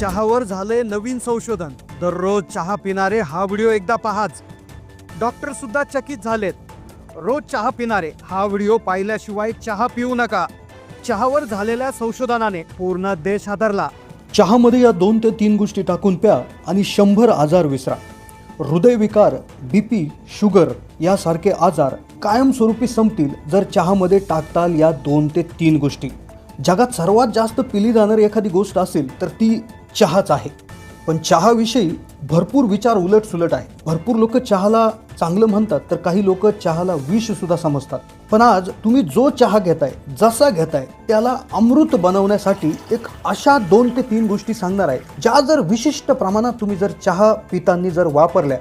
चहावर झालंय नवीन संशोधन. दररोज चहा पिणारे हा व्हिडिओ एकदा पहाच. डॉक्टर सुद्धा चकित झालेत. रोज चहा पिणारे हा व्हिडिओ पाहिल्याशिवाय चहा पिऊ नका. चहावर झालेल्या संशोधनाने पूर्ण देश हादरला. चहामध्ये या दोन ते तीन गोष्टी टाकून प्या आणि शंभर आजार विसरा. हृदयविकार बी पी शुगर यासारखे आजार कायमस्वरूपी संपतील जर चहामध्ये टाकताल या दोन ते तीन गोष्टी. जगात सर्वात जास्त पिली जाणारी एखादी गोष्ट असेल तर ती चहाच आहे. पण चहाविषयी भरपूर विचार उलट सुलट आहे भरपूर लोक चहाला चांगलं म्हणतात तर काही लोक चहाला विष सुद्धा समजतात. पण आज तुम्ही जो चहा घेताय जसा घेताय त्याला अमृत बनवण्यासाठी एक अशा दोन ते तीन गोष्टी सांगणार आहे ज्या जर विशिष्ट प्रमाणात तुम्ही जर चहा पितांनी जर वापरल्या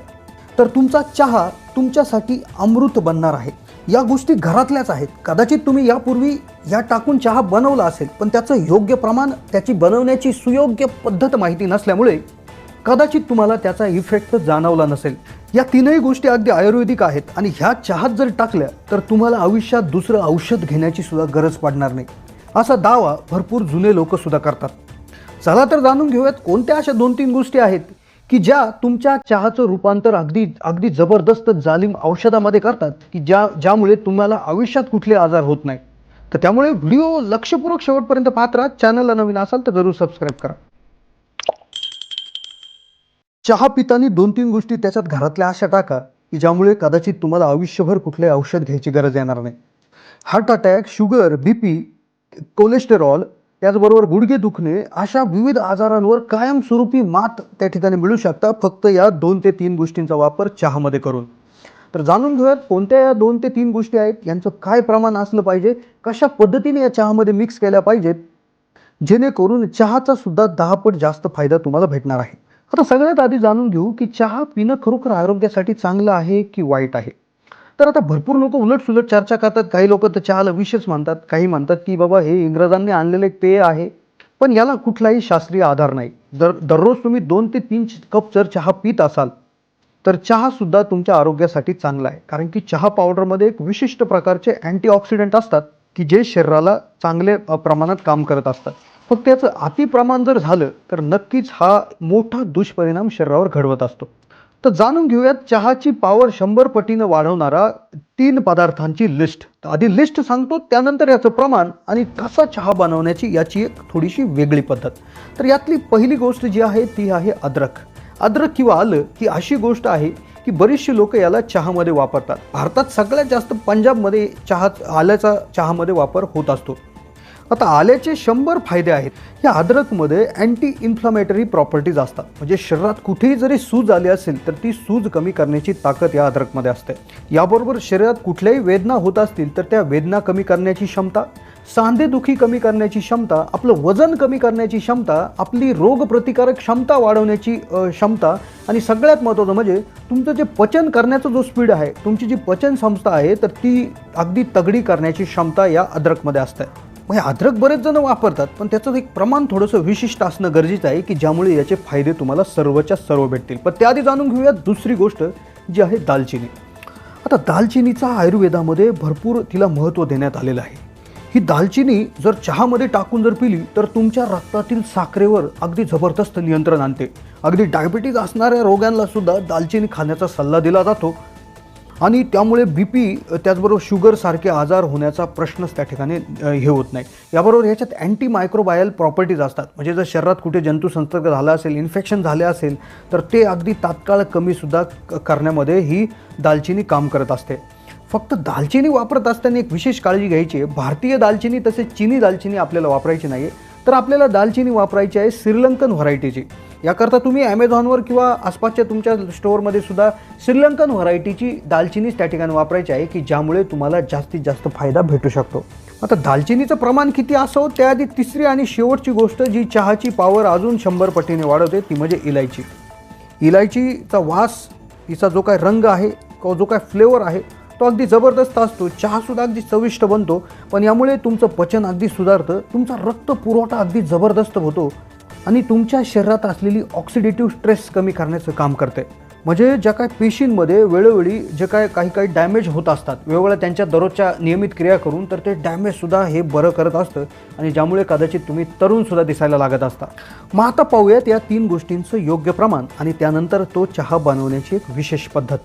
तर तुमचा चहा तुमच्यासाठी अमृत बनणार आहे. या गोष्टी घरातल्याच आहेत. कदाचित तुम्ही यापूर्वी या टाकून चहा बनवला असेल पण त्याचं योग्य प्रमाण त्याची बनवण्याची सुयोग्य पद्धत माहिती नसल्यामुळे कदाचित तुम्हाला त्याचा इफेक्ट जाणवला नसेल. या तीनही गोष्टी अगदी आयुर्वेदिक आहेत आणि ह्या चहात जर टाकल्या तर तुम्हाला आयुष्यात दुसरं औषध घेण्याची सुद्धा गरज पडणार नाही. असा दावा भरपूर जुने लोक सुद्धा करतात. चला तर जाणून घेऊयात कोणत्या अशा दोन तीन गोष्टी आहेत की ज्या तुमच्या चहाचं रूपांतर अगदी अगदी जबरदस्त जालिम औषधामध्ये करतात की ज्या ज्यामुळे तुम्हाला आयुष्यात कुठले आजार होत नाही तर त्यामुळे व्हिडिओ लक्षपूर्वक शेवटपर्यंत पाहत राहा. चॅनलला नवीन असाल तर जरूर सबस्क्राईब करा. चहा पितानी दोन तीन गोष्टी त्याच्यात घरातल्या अशा टाका की ज्यामुळे कदाचित तुम्हाला आयुष्यभर कुठले औषध घ्यायची गरज येणार नाही. Heart attack sugar B P cholesterol त्याचबरोबर गुडघे दुखणे अशा विविध आजारांवर कायमस्वरूपी मात त्या ठिकाणी मिळू शकता. फक्त या दोन ते तीन गोष्टींचा वापर चहामध्ये करून. तर जाणून घेऊयात कोणत्या या दोन ते तीन गोष्टी आहेत यांचं काय प्रमाण असलं पाहिजे कशा पद्धतीने या चहामध्ये मिक्स केल्या पाहिजेत जेणेकरून चहाचा सुद्धा दहा पट जास्त फायदा तुम्हाला भेटणार आहे. आता सगळ्यात आधी जाणून घेऊ की चहा पिणं खरोखर आरोग्यासाठी चांगलं आहे की वाईट आहे. तर आता भरपूर लोक उलट सुलट चर्चा करतात काही लोक तर चहाला विशेष मानतात काही म्हणतात की बाबा हे इंग्रजांनी आणलेलं एक पेय आहे पण याला कुठलाही शास्त्रीय आधार नाही. दर दररोज तुम्ही दोन ते तीन कप जर चहा पित असाल तर चहासुद्धा तुमच्या आरोग्यासाठी चांगला आहे. कारण की चहा पावडरमध्ये एक विशिष्ट प्रकारचे अँटीऑक्सिडंट असतात की जे शरीराला चांगले प्रमाणात काम करत असतात. फक्त याचं अतिप्रमाण जर झालं तर नक्कीच हा मोठा दुष्परिणाम शरीरावर घडवत असतो. तर जाणून घेऊयात चहाची पॉवर शंभर पटीनं वाढवणारा तीन पदार्थांची लिस्ट तर आधी लिस्ट सांगतो त्यानंतर याचं प्रमाण आणि कसा चहा बनवण्याची याची एक थोडीशी वेगळी पद्धत. तर यातली पहिली गोष्ट जी आहे ती आहे अद्रक. अद्रक किंवा आलं ही अशी गोष्ट आहे की बरीचशी लोक याला चहामध्ये वापरतात. भारतात सगळ्यात जास्त पंजाबमध्ये चहा आल्याचा चहामध्ये वापर होत असतो. आता आल्याचे शंभर फायदे आहेत. या अद्रकमध्ये अँटी इन्फ्लामेटरी प्रॉपर्टीज असतात. म्हणजे शरीरात कुठेही जरी सूज आली असेल तर ती सूज कमी करण्याची ताकद या अद्रकमध्ये असते. याबरोबर शरीरात कुठल्याही वेदना होत असतील तर त्या वेदना कमी करण्याची क्षमता सांधेदुखी कमी करण्याची क्षमता आपलं वजन कमी करण्याची क्षमता आपली रोगप्रतिकारक क्षमता वाढवण्याची क्षमता आणि सगळ्यात महत्त्वाचं म्हणजे तुमचं जे पचन करण्याचा जो स्पीड आहे तुमची जी पचन संस्था आहे तर ती अगदी तगडी करण्याची क्षमता या अद्रकमध्ये असते. मग हे अद्रक बरेच जण वापरतात पण त्याचं एक प्रमाण थोडंसं विशिष्ट असणं गरजेचं आहे की ज्यामुळे याचे फायदे तुम्हाला सर्वच्या सर्व भेटतील. पण त्याआधी जाणून घेऊयात दुसरी गोष्ट जी आहे दालचिनी. आता दालचिनीचा आयुर्वेदामध्ये भरपूर तिला महत्त्व देण्यात आलेलं आहे. ही दालचिनी जर चहामध्ये टाकून जर पिली तर तुमच्या रक्तातील साखरेवर अगदी जबरदस्त नियंत्रण आणते. अगदी डायबिटीज असणाऱ्या रोग्यांना सुद्धा दालचिनी खाण्याचा सल्ला दिला जातो. आणि त्यामुळे बी पी त्याचबरोबर शुगरसारखे आजार होण्याचा प्रश्नच त्या ठिकाणी हे होत नाही. याबरोबर ह्याच्यात अँटी मायक्रोबायल प्रॉपर्टीज असतात. म्हणजे जर शरीरात कुठे जंतुसंसर्ग झाला असेल इन्फेक्शन झाले असेल तर ते अगदी तात्काळ कमीसुद्धा क- करण्यामध्ये ही दालचिनी काम करत असते. फक्त दालचिनी वापरत असताना एक विशेष काळजी घ्यायची आहे. भारतीय दालचिनी तसेच चिनी दालचिनी आपल्याला वापरायची नाही आहे तर आपल्याला दालचिनी वापरायची आहे श्रीलंकन व्हरायटीची. याकरता तुम्ही ॲमेझॉनवर किंवा आसपासच्या तुमच्या स्टोअरमध्ये सुद्धा श्रीलंकन व्हरायटीची दालचिनीच त्या ठिकाणी वापरायची आहे की ज्यामुळे तुम्हाला जास्तीत जास्त फायदा भेटू शकतो. आता दालचिनीचं प्रमाण किती असो त्याआधी तिसरी आणि शेवटची गोष्ट जी चहाची पावर अजून शंभर पटीने वाढवते ती म्हणजे इलायची. इलायचीचा वास तिचा जो काय रंग आहे किंवा जो काय फ्लेवर आहे तो अगदी जबरदस्त असतो चहासुद्धा अगदी चविष्ट बनतो पण यामुळे तुमचं पचन अगदी सुधारतं तुमचा रक्त पुरवठा अगदी जबरदस्त होतो आणि तुमच्या शरीरात असलेली ऑक्सिडेटिव्ह स्ट्रेस कमी करण्याचं काम करते म्हणजे ज्या काय पेशींमध्ये वेळोवेळी जे काय काही काही डॅमेज होत असतात वेगवेगळ्या त्यांच्या दररोजच्या नियमित क्रिया करून तर ते डॅमेजसुद्धा हे बरं करत असतं आणि ज्यामुळे कदाचित तुम्ही तरुणसुद्धा दिसायला लागत असता. मग आता पाहूयात या तीन गोष्टींचं योग्य प्रमाण आणि त्यानंतर तो चहा बनवण्याची एक विशेष पद्धत.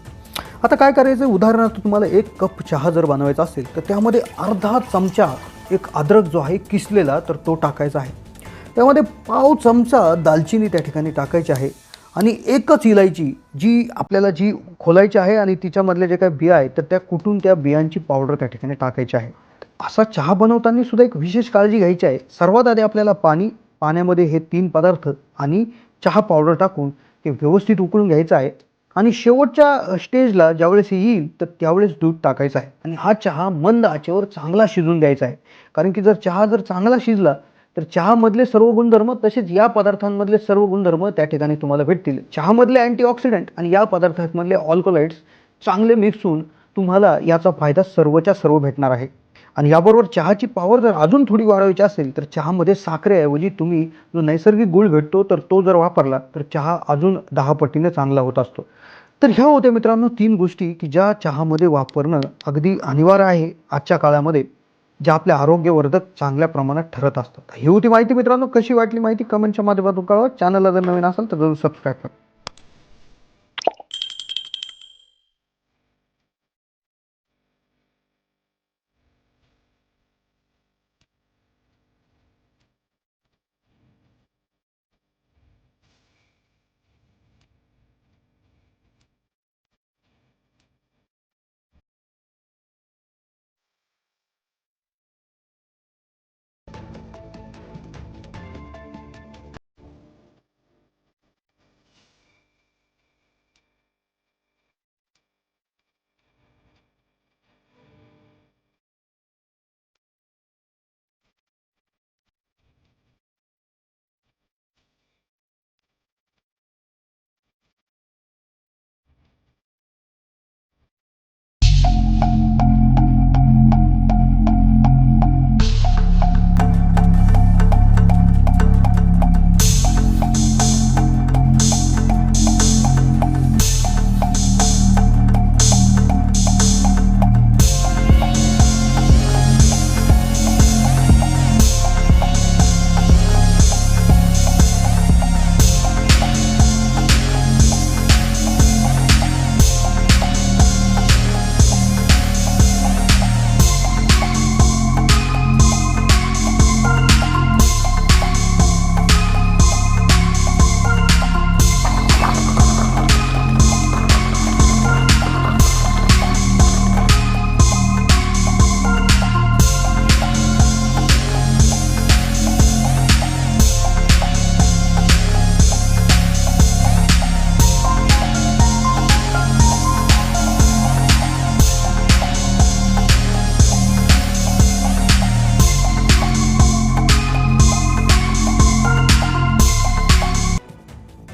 आता काय करायचं? उदाहरणार्थ तुम्हाला एक कप चहा जर बनवायचा असेल तर त्यामध्ये अर्धा चमचा एक अद्रक जो आहे किसलेला तर तो टाकायचा आहे. त्यामध्ये पाव चमचा दालचिनी त्या ठिकाणी टाकायची आहे आणि एकच इलायची जी आपल्याला जी खोलायची आहे आणि तिच्यामधल्या जे काही बिया आहेत तर त्या कुटून त्या बियांची पावडर त्या ठिकाणी टाकायची आहे. असा चहा बनवताना सुद्धा एक विशेष काळजी घ्यायची आहे. सर्वात आधी आपल्याला पाणी पाण्यामध्ये हे तीन पदार्थ आणि चहा पावडर टाकून ते व्यवस्थित उकळून घ्यायचं आहे. आणि शेवटच्या स्टेजला ज्यावेळेस येईल तर त्यावेळेस दूध टाकायचं आहे. आणि हा चहा मंद आचेवर चांगला शिजून द्यायचा आहे. कारण की जर चहा जर चांगला शिजला तर चहामधले सर्व गुणधर्म तसेच या पदार्थांमधले सर्व गुणधर्म त्या ठिकाणी तुम्हाला भेटतील. चहामधले अँटीऑक्सिडंट आणि या पदार्थांमधले ऑल्कोलाइट्स चांगले मिक्स होऊन तुम्हाला याचा फायदा सर्वच्या सर्व भेटणार आहे. आणि याबरोबर चहाची पॉवर जर अजून थोडी वाढवायची असेल तर चहामध्ये साखरेऐवजी तुम्ही जो नैसर्गिक गुळ भेटतो तर तो जर वापरला तर चहा अजून दहा पटीने चांगला होत असतो. तर ह्या होत्या मित्रांनो तीन गोष्टी की ज्या चहामध्ये वापरणं अगदी अनिवार्य आहे आजच्या काळामध्ये ज्या आपल्या आरोग्यवर्धक चांगल्या प्रमाणात ठरत असतात. ही होती माहिती मित्रांनो. कशी वाटली माहिती कमेंटच्या माध्यमातून कळवा. चॅनलला जर नवीन असेल तर जरूर सबस्क्राईब करा.